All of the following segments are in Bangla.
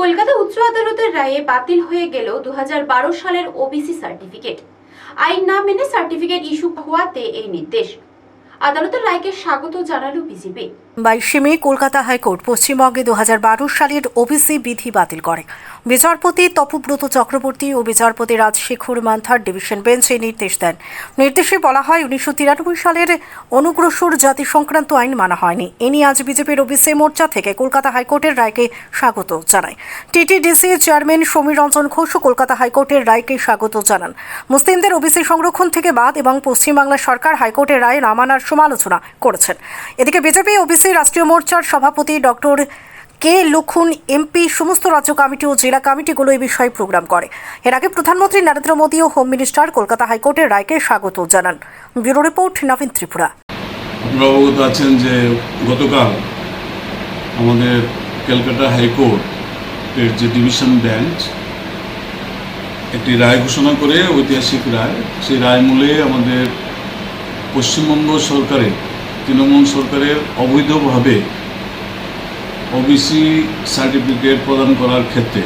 কলকাতা উচ্চ আদালতের রায়ে বাতিল হয়ে গেল দু হাজার বারো সালের ওবিসি সার্টিফিকেট। আইন না মেনে সার্টিফিকেট ইস্যু হওয়াতে এই নির্দেশ। আদালতের রায়কে স্বাগত জানালো বিজেপি। বাইশে মে কলকাতা হাইকোর্ট পশ্চিমবঙ্গে দু হাজার বারো সালের ওবিসি বিধি বাতিল করে। বিচারপতি তপব্রত চক্রবর্তী ও বিচারপতি রাজশেখর মান্থার ডিভিশন বেঞ্চ নির্দেশ দেন। নির্দেশে বলা হয়, উনিশশো তিরানব্বই সালের অনুগ্রসর জাতি সংক্রান্ত আইন মানা হয়নি। এ নিয়ে আজ বিজেপির ওবিসি মোর্চা থেকে কলকাতা হাইকোর্টের রায়কে স্বাগত জানায়। টিটিডিসি চেয়ারম্যান সমীর রঞ্জন ঘোষ কলকাতা হাইকোর্টের রায়কে স্বাগত জানান। মুসলিমদের ওবিসি সংরক্ষণ থেকে বাদ এবং পশ্চিমবাংলা সরকার হাইকোর্টের রায় না মানার সমালোচনা করেছেন। এদিকে বিজেপি ওবিসি রাষ্ট্রীয় মোর্চার সভাপতি ডক্টর কে লক্ষণ, এমপি, সমস্ত রাজ্য কমিটি ও জেলা কমিটিগুলো এই বিষয়ে প্রোগ্রাম করে। এর আগে প্রধানমন্ত্রী নরেন্দ্র মোদী ও হোম মিনিস্টার কলকাতা হাইকোর্টের রায়কে স্বাগত জানান। Bureau report, Nabin Tripura. অবগত আছেন যে গতকাল আমাদের ক্যালকাটা হাইকোর্টের যে ডিভিশন বেঞ্চ, একটি রায় ঘোষণা করে ঐতিহাসিক রায়, সেই রায় মূলে আমাদের পশ্চিমবঙ্গ সরকারের তৃণমূল সরকারের অবৈধভাবে ওবিসি সার্টিফিকেট প্রদান করার ক্ষেত্রে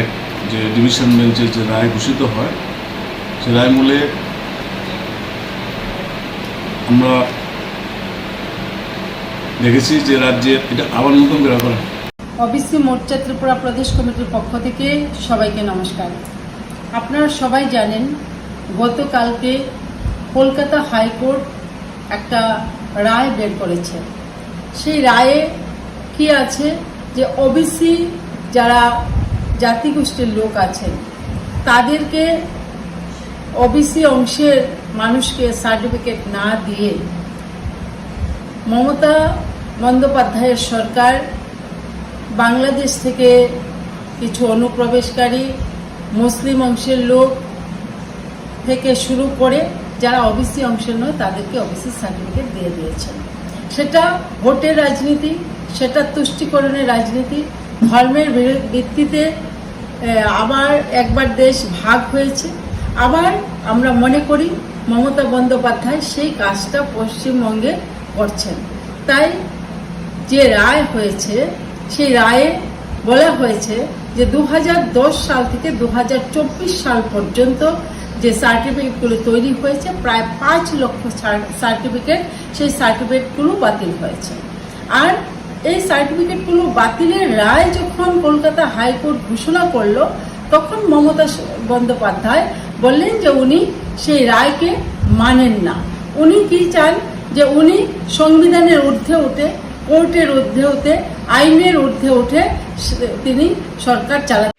এক যে ডিভিশন বেঞ্চের যে রায় ঘোষিত হয়, সে রায় মূলে আমরা দেখেছি যে রাজ্যের এটা আবার নতুন করে করা অবিসি মোর্চা ত্রিপুরা প্রদেশ কমিটির পক্ষ থেকে সবাইকে নমস্কার। আপনারা সবাই জানেন, গতকালকে কলকাতা হাইকোর্ট একটা রায় বের করেছে। সেই রায়ে কি আছে? যে ওবিসি যারা জাতিগোষ্ঠীর লোক আছেন, তাদেরকে ওবিসি অংশের মানুষকে সার্টিফিকেট না দিয়ে মমতা বন্দ্যোপাধ্যায়ের সরকার বাংলাদেশ থেকে কিছু অনুপ্রবেশকারী, মুসলিম অংশের লোক থেকে শুরু করে যারা ওবিসি অংশ নয়, তাদেরকে ওবিসি সার্টিফিকেট দিয়ে দিয়েছেন। সেটা ভোটের রাজনীতি, সেটা তুষ্টিকরণের রাজনীতি, ধর্মের ভিত্তিতে আবার একবার দেশ ভাগ হয়েছে। আবার আমরা মনে করি মমতা বন্দ্যোপাধ্যায় সেই কাজটা পশ্চিমবঙ্গে করছেন। তাই যে রায় হয়েছে, সেই রায়ে বলা হয়েছে যে দু হাজার দশ সাল থেকে দু হাজার চব্বিশ সাল পর্যন্ত যে সার্টিফিকেটগুলো তৈরি হয়েছে, প্রায় পাঁচ লক্ষ সার্টিফিকেট সেই সার্টিফিকেটগুলো বাতিল হয়েছে। আর এই সার্টিফিকেটগুলো বাতিলের রায় যখন কলকাতা হাইকোর্ট ঘোষণা করল, তখন মমতা বন্দ্যোপাধ্যায় বললেন যে উনি সেই রায়কে মানেন না। উনি কি চান? যে উনি সংবিধানের ঊর্ধ্বে উঠে, কোর্টের ঊর্ধ্বে উঠে, আইনের ঊর্ধ্বে উঠে তিনি সরকার চালাতে